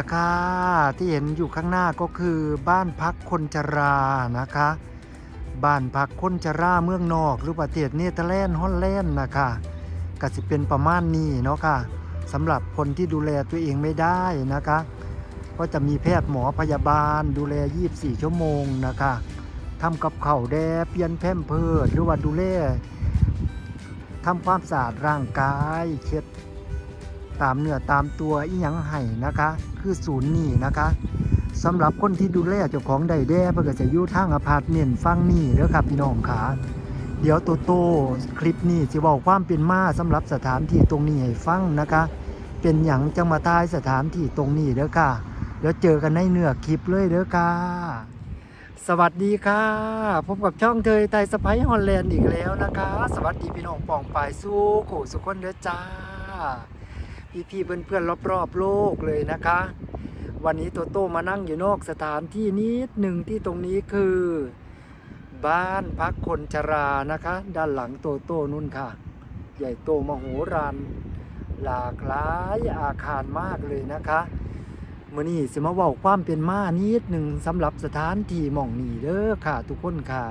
ละค่ะ ที่เห็นอยู่ข้างหน้าก็คือบ้านพักคนชรานะคะ บ้านพักคนชราเมืองนอก หรือประเทศเนเธอร์แลนด์ฮอลแลนด์นะคะก็สิเป็นประมาณนี้เนาะค่ะสำหรับคนที่ดูแลตัวเองไม่ได้นะคะ ก็จะมีแพทย์หมอพยาบาลดูแล 24 ชั่วโมงนะคะทำกับเข้าแดเปลี่ยนแพมเพิร์สหรือว่าดูแลทำความสะอาดร่างกายเช็ดตามเนื้อตามตัวอีหยังไห้นะคะ คือศูนย์นี่นะคะสำหรับคนที่ดูแลเจ้าของใดแด้เพื่อจะอยู่ทางอพาร์ตเมนต์ฟังนี่เด้อครับพี่น้องขาเดี๋ยวโตโตคลิปนี้จะบอกความเป็นมาสำหรับสถานที่ตรงนี้ให้ฟังนะคะ เป็นหยังจังมาตายสถานที่ตรงนี้เด้อค่ะเดี๋ยวเจอกันในเนื้อคลิปเลยเด้อค่ะสวัสดีค่ะพบกับช่องเทยไทยสไปฮอลแลนด์อีกแล้วนะคะ สวัสดีพี่น้องปองปายสู้ขู่สุขคนเด้อจ้า พี่พี่ๆเพื่อนๆรอบๆโลกเลยนะคะ วันนี้โตโต้มานั่งอยู่นอกสถานที่นิดหนึ่งที่ตรงนี้คือ บ้านพักคนชรานะคะ ด้านหลังโตโต้นุ่นค่ะ ใหญ่โตมโหฬารหลากหลายอาคารมากเลยนะคะมื่อนี้สิมาเว่าความเป็นมานิดหนึ่งสำหรับสถานที่หม่องนี้เด้อค่ะ ทุกคนค่ะ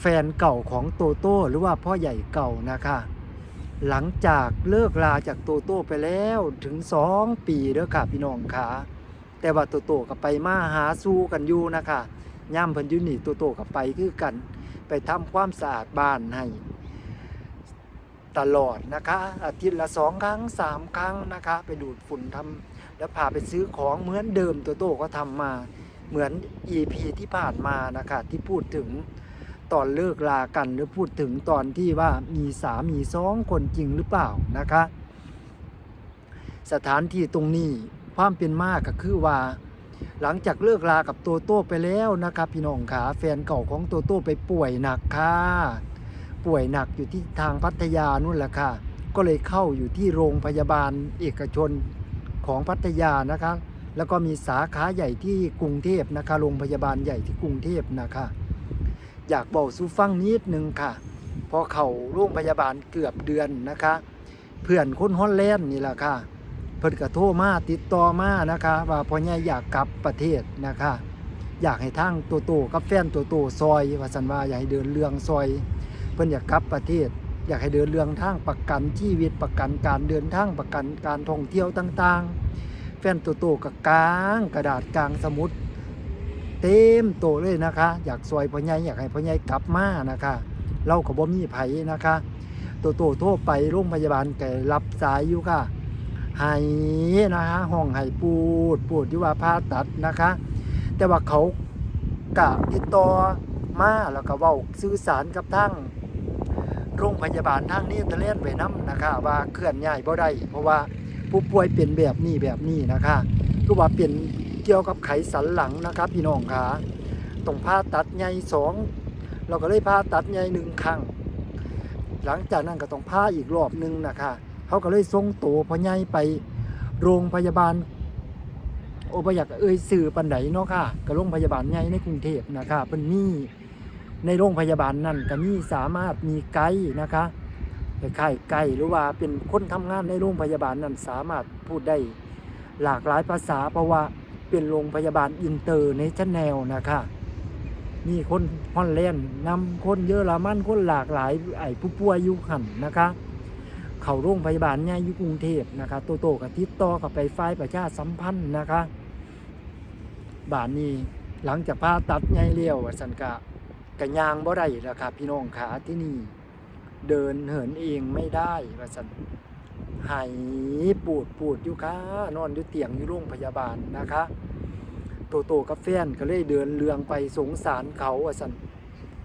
แฟนเก่าของโตโต้หรือว่าพ่อใหญ่เก่านะคะ หลังจากเลิกลาจากโตโต้ไปแล้วถึงสองปีเด้อค่ะพี่น้องค่ะแต่ว่าโตโต้ก็ไปมาหาสู้กันอยู่นะคะย่ามเพิ่นยูนี่โตโต้ก็ไปคือกัน ไปทำความสะอาดบ้านให้ตลอดนะคะ อาทิตย์ละสองครั้งสามครั้งนะคะ ไปดูดฝุ่นทำแล้วพาไปซื้อของเหมือนเดิมโตโต้ก็ทำมาเหมือน EP ที่ผ่านมานะคะที่พูดถึง ตอนเลิกลากันหรือพูดถึงตอนที่ว่ามีสามีสองคนจริงหรือเปล่านะคะ สถานที่ตรงนี้ความเป็นมากก็คือว่า หลังจากเลิกลากับโตโต้ไปแล้วนะครับพี่น้องขาแฟนเก่าของโตโต้ไปป่วยหนักค่ะป่วยหนักอยู่ที่ทางพัทยานู่นแหละค่ะ ก็เลยเข้าอยู่ที่โรงพยาบาลเอกชนของพัทยานะคะ แล้วก็มีสาขาใหญ่ที่กรุงเทพนะคะ โรงพยาบาลใหญ่ที่กรุงเทพนะคะ อยากบอกสู้ฟังนิดนึงค่ะ พอเขาโรงพยาบาลเกือบเดือนนะคะ เพื่อนคนฮอลแลนด์นี่แหละค่ะ เพิ่นก็โทรมาติดต่อมานะคะ ว่าพ่อใหญ่อยากกลับประเทศนะคะ อยากให้ทางโตโตกับแฟนโตโตซอยว่าสันว่าอยากให้เดินเรื่องซอย เพิ่นอยากกลับประเทศ อยากให้เดินเรื่องทางประกันชีวิตประกันการเดินทางประกันการท่องเที่ยวต่าง ๆ แฟนโตโตกับกลางกระดาษกลางสมุด เต็มโตเลยนะคะ อยากซอยพ่อใหญ่อยากให้พ่อใหญ่กลับมานะคะ เราก็บ่มีไผนะคะโตโตโทรไปโรงพยาบาลแกรับสายอยู่ค่ะให้นะคะห้องให้ปูดปูดที่ว่าผ่าตัดนะคะ แต่ว่าเขากะติดต่อมาแล้วก็เว้าสื่อสารกับทางโรงพยาบาลทางนี้ตะเล่นไปน้ำนะคะ ว่าเคลื่อนย้ายบ่ได้เพราะว่าผู้ป่วยเป็นแบบนี้แบบนี้นะคะคือว่าเป็น เกี่ยวกับไขสันหลังนะคะพี่น้องค่ะต้องผ่าตัดใหญ่สองเราก็เลยผ่าตัดใหญ่หนึ่งครั้ง หลังจากนั้นก็ต้องผ่าอีกรอบหนึ่งนะคะเขาก็เลยส่งตัวพ่อใหญ่ไปโรงพยาบาล โอปอยากเอ่ยสื่อปันไดเนาะค่ะกับโรงพยาบาลใหญ่ในกรุงเทพนะคะเพิ่นมีในโรงพยาบาลนั่นก็มีสามารถมีไกด์นะคะคล้ายไกด์หรือว่าเป็นคนทำงานในโรงพยาบาลนั้นสามารถพูดได้หลากหลายภาษาเพราะว่า เป็นโรงพยาบาลอินเตอร์ในชั้นแนวนะคะมีคนฮอลแลนด์นำคนเยอรมันคนหลากหลายไอ้ผู้ป่วยอยู่หันนะคะ เข้าโรงพยาบาลใหญ่อยู่กรุงเทพนะคะโตโตกับติดต่อกับไปฝ่ายประชาสัมพันธ์นะคะบ้านนี้หลังจากผ่าตัดใหญ่เลี้ยวสันกะกะยางบ่ได้แล้วครับพี่น้องขาที่นี่ เดินเหินเองไม่ได้ว่าสันหายปูดปูดอยู่ค่ะนอนอยู่เตียงอยู่โรงพยาบาลนะคะ โตโตกับแฟนก็เลยเดินเรืองไปสงสารเขาว่าสัน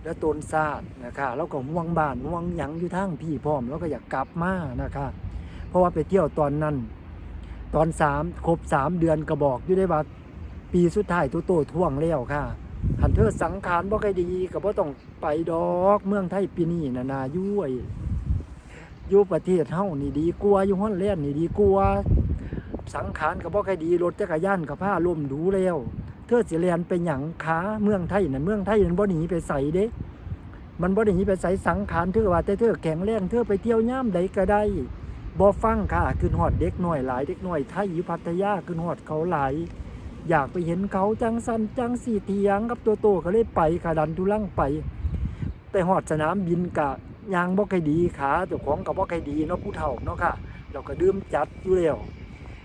แล้วตนซาดนะคะแล้วก็ห่วงบ้านห่วงหยังอยู่ทั้งพี่พร้อมแล้วก็อยากกลับมานะคะเพราะว่าไปเที่ยวตอนนั้น ตอนสามครบสามเดือนก็บอกอยู่ได้ว่า ปีสุดท้ายตัวโตท่วงแล้วค่ะหันเธอสังขารบ่ค่อยดีก็บ่ต้องไปดอกเมืองไทยปีนี้นานายุ่ยอยู่ประเทศเฮานี่ดีกว่าอยู่ฮอนแลนนี่ดีกว่า สังขารก็บ่ค่อยดีรถจักรยานก็พาล่มดูแล้วเธอสิเรียนเป็นหยังขาเมืองไทยนั่นเมืองไทยนั่นบ่หนีไปใส่เด้ มันบ่หนีไปใส่สังขารเธอว่าแต่เธอแข็งแรงเธอไปเที่ยวย่ามใดก็ได้บ่ฟังค่ะขึ้นฮอดเด็กหน้อยหลายเด็กหน้อยไทยอยู่พัทยาขึ้นฮอดเขาหลายอยากไปเห็นเขาจังสันจังสีเทียงกับตัวโตก็เลยไปค่ะดันทุลังไป ไปฮอดสนามบินกะยางบ่ค่อยดีขาเจ้าของก็บ่ค่อยดีเนาะผู้เฒ่าเนาะค่ะเราก็ดื่มจัดอยู่แล้ว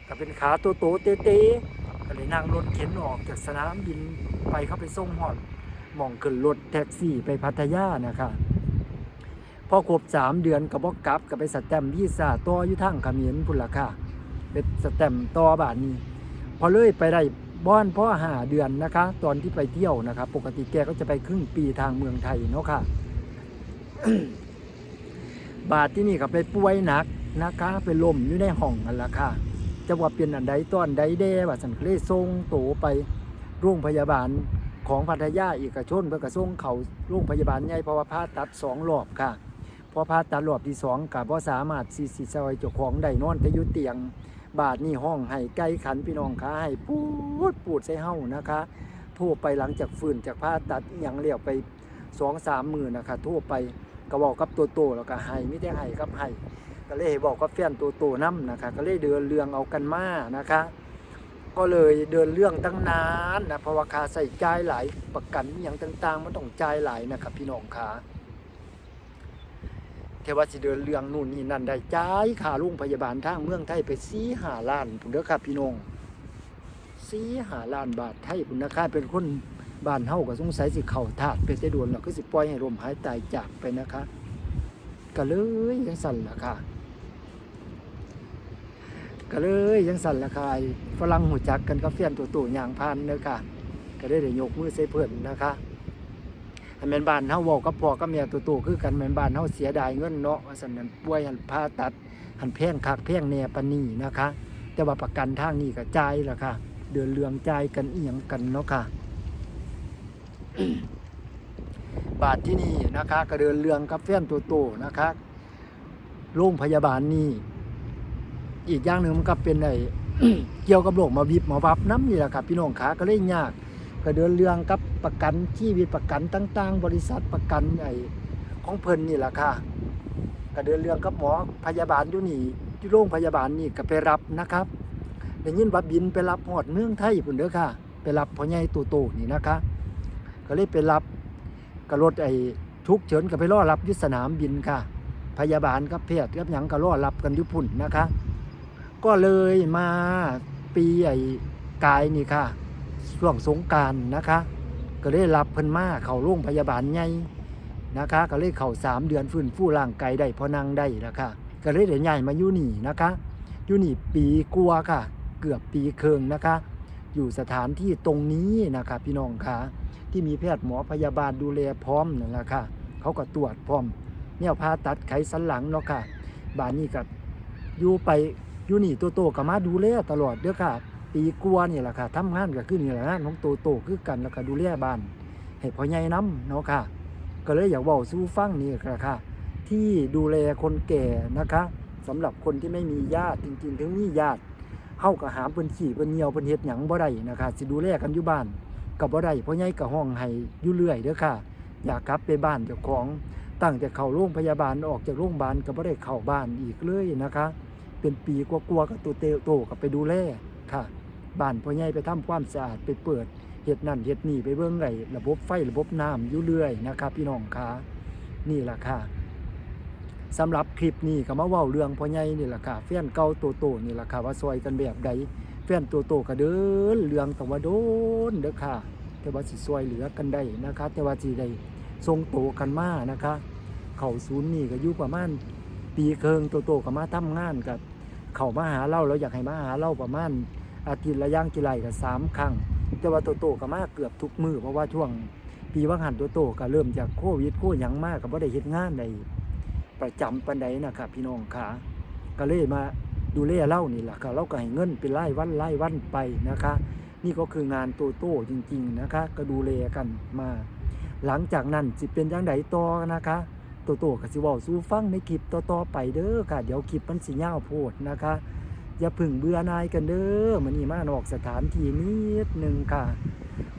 ก็เป็นขาโตโตเตะๆก็เลยนั่งรถเข็นออกจากสนามบินไปเข้าไปส่งฮอดมองขึ้นรถแท็กซี่ไปพัทยานะคะพอครบสามเดือนก็บ่กลับก็ไปสแตมป์วีซ่าต่ออยู่ทางขมรพุ่นล่ะค่ะเป็นสแตมต่อบาดนี้ พอเลยไปได้บ้านพ่อหาเดือนนะคะ ตอนที่ไปเที่ยวนะคะปกติแกก็จะไปครึ่งปีทางเมืองไทยเนาะค่ะ บาทที่นี่ก็ไปป่วยหนักนะคะ ไปล่มอยู่ในห้องนั่นละค่ะ จะว่าเป็นอันใดตอนใดแด่ว่าสันเคลทรงโตไปโรงพยาบาลของพัทยาเอกชนเพื่อกระส่งเขาโรงพยาบาลใหญ่เพราะว่าผ่าตัดสองรอบค่ะพอผ่าตัดรอบที่สองกับว่าสามารถสีสีซอยเจ้าของได้นอนแต่ยุเตียง บาทนี่ห้องให้ไกลขันพี่น้องขาให้ปูดปูดใส่เฮ้านะคะโทรไปหลังจากฟื้นจากผ่าตัดอย่างเรียกไปสองสามมือนะคะโทรไปก็บอกกับตัวโตแล้วก็ให้ไม่ได้ให้ครับให้ ก็เลยบอกกับแฟนตัวโตน้ำนะคะ ก็เลยเดินเรื่องเอากันมานะคะ ก็เลยเดินเรื่องตั้งนานนะเพราะว่าคาใส่ใจหลายประกันอย่างต่างๆมันต้องใจหลายนะครับพี่น้องขาเทว่าสิเดินเรื่องนู่นนี่นั่นได้จ่ายค่าโรงพยาบาลทางเมืองไทยไปสีหาล้านพุ่นเด้อครับพี่น้องสีหาล้านบาทไทยพุ่นะคะเป็นคนบ้านเฮาก็สงสัยสิเข้าถาดไปแต่โดวนแล้วก็สิปล่อยให้ลมหายตายจากไปนะคะ ก็เลยยังสั่นล่ะค่ะ ก็เลยยังสั่นละคายฝรั่งหูจักกันกับเฟียนตัวตู่ยางพานเด้อค่ะ ก็ได้ได้ยกมือใส่เพื่อนนะคะอันแม่นบ้านเฮาเว้ากับพ่อกับแม่ตัวตู่คือกันแม่นบ้านเฮาเสียดายเงินเนาะว่าซั่นนั้นป่วยหันผ่าตัดหันแพงคักแพงแน่ปานนี้นะคะ แต่ว่าประกันทางนี้ก็จ่ายล่ะค่ะ เดือนเรืองจ่ายกันอีหยังกันเนาะค่ะบาทที่นี่นะคะ ก็เดินเรืองกับแฟนตัวโตนะคะโรงพยาบาลนี่ อีกอย่างหนึ่งมันก็เป็นไอ้เกี่ยวกับโรคมาวิบหมาวับน้ำนี่แหละครับพี่น้องขาก็เลยยาก ก็เดินเรื่องกับประกันชีวิตประกันต่าง ๆ บริษัทประกันไอ้ของเพิ่นนี่แหละค่ะก็เดินเรื่องกับหมอพยาบาลอยู่นี่ที่โรงพยาบาลนี่ก็ไปรับนะครับได้ยินว่าบินไปรับหอดเมืองไทยพุ่นเด้อค่ะ ไปรับพ่อใหญ่ตู่โตนี่นะคะ ก็เลยไปรับกระรถไอ้ทุกเฉินก็ไปรอรับยุสนามบินค่ะ พยาบาลกับแพทย์กับหยังก็รอรับกันยู่พุ่นนะคะ ก็เลยมาปีไอ้กายนี่ค่ะช่วงสงการนะคะ ก็เลยรับเพิ่นมาเข้าโรงพยาบาลใหญ่นะคะ ก็เลยเข้าสามเดือนฟื้นฟูร่างกายได้พอนั่งได้แล้วค่ะก็เลยเดี๋ยวใหญ่มาอยู่นี่นะคะอยู่นี่ปีกลัวค่ะ เกือบปีเคืองนะคะ อยู่สถานที่ตรงนี้นะคะพี่น้องค่ะที่มีแพทย์หมอพยาบาลดูแลพร้อมนั่นแหละค่ะเขาก็ตรวจพร้อมเนี่ยผ่าตัดไขสันหลังเนาะค่ะ บานนี้ก็อยู่ไป อยู่นี่ตัวโตก็มาดูแลตลอดเด้อค่ะ ปีกลัวนี่แหละค่ะทำงานก็คือนี่แหละงานของโตโตคือกันแล้วก็ดูแลบ้านให้พ่อใหญ่น้ำเนาะค่ะ ก็เลยอยากเว้าสู้ฟังนี่แหละค่ะ ที่ดูแลคนแก่นะคะสำหรับคนที่ไม่มีญาติจริงๆถึงมีญาติเฮาก็หามเพิ่นขี่เพิ่นเหี่ยวเพิ่นเฮ็ดหยังบ่ได้นะคะสิดูแลกันอยู่บ้านก็บ่ได้เพราะใหญ่ก็ห้องให้อยู่เรื่อยเด้อค่ะ อยากกลับไปบ้านเจ้าของตั้งแต่เข้าโรงพยาบาลออกจากโรงพยาบาลก็บ่ได้เข้าบ้านอีกเลยนะคะ เป็นปีกว่าๆกับตัวเตโตก็ไปดูแลค่ะบ้านพ่อใหญ่ไปทำความสะอาดไปเปิดเฮ็ดนั่นเฮ็ดนี่ไปเบิ่งไอ้ระบบไฟระบบน้ำอยู่เรื่อยนะครับ พี่น้องคะนี่แหละค่ะสำหรับคลิปนี้ก็มาเว้าเรื่องพ่อใหญ่นี่แหละค่ะแฟนเก่าโตโตนี่แหละค่ะว่าซอยกันแบบใดแฟนโตโตก็เดินเรื่องแต่ว่าโดนเด้อค่ะ แต่ว่าสิซอยเหลือกันได้นะคะ แต่ว่าสิได้ทรงโตกันมานะคะ เข้าศูนย์นี่ก็อยู่ประมาณ ปีเคิงโตโตก็มาทำงานกับเข้ามาหาเราเราอยากให้มาหาเราประมาณอาทิตย์ละย่างกี่ไรกับสามครั้งแต่ว่าโตโตก็มาเกือบทุกมือเพราะว่าช่วงปีว่างหันโตโตก็เริ่มจากโควิดโคหยังมากก็บ่ได้เฮ็ดงานในประจำปานใดนะครับพี่น้องขาก็เลยมาดูแลเล่านี่แหละค่ะเราก็ให้เงินเป็นรายวันรายวันไปนะคะ นี่ก็คืองานโตโต้จริง ๆนะคะ ก็ดูแลกันมา หลังจากนั้นสิเป็นยังไงต่อนะคะ โตโต้ก็สิว้าสู่ฟังในคลิปต่อๆไปเด้อค่ะ เดี๋ยวคลิปมันสิยาโพดนะคะ อย่าพึ่งเบื่อนายกันเด้อมันนี่มานอกสถานที่นิดหนึ่งค่ะ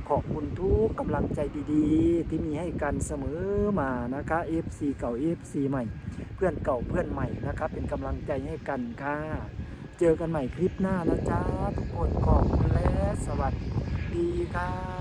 ขอบคุณทุกกำลังใจดีๆ ที่มีให้กันเสมอมานะคะ FC เก่า FC ใหม่ เพื่อนเก่าเพื่อนใหม่นะคะเป็นกำลังใจให้กันค่ะ เจอกันใหม่คลิปหน้านะจ๊ะทุกคนขอบคุณและสวัสดีค่ะ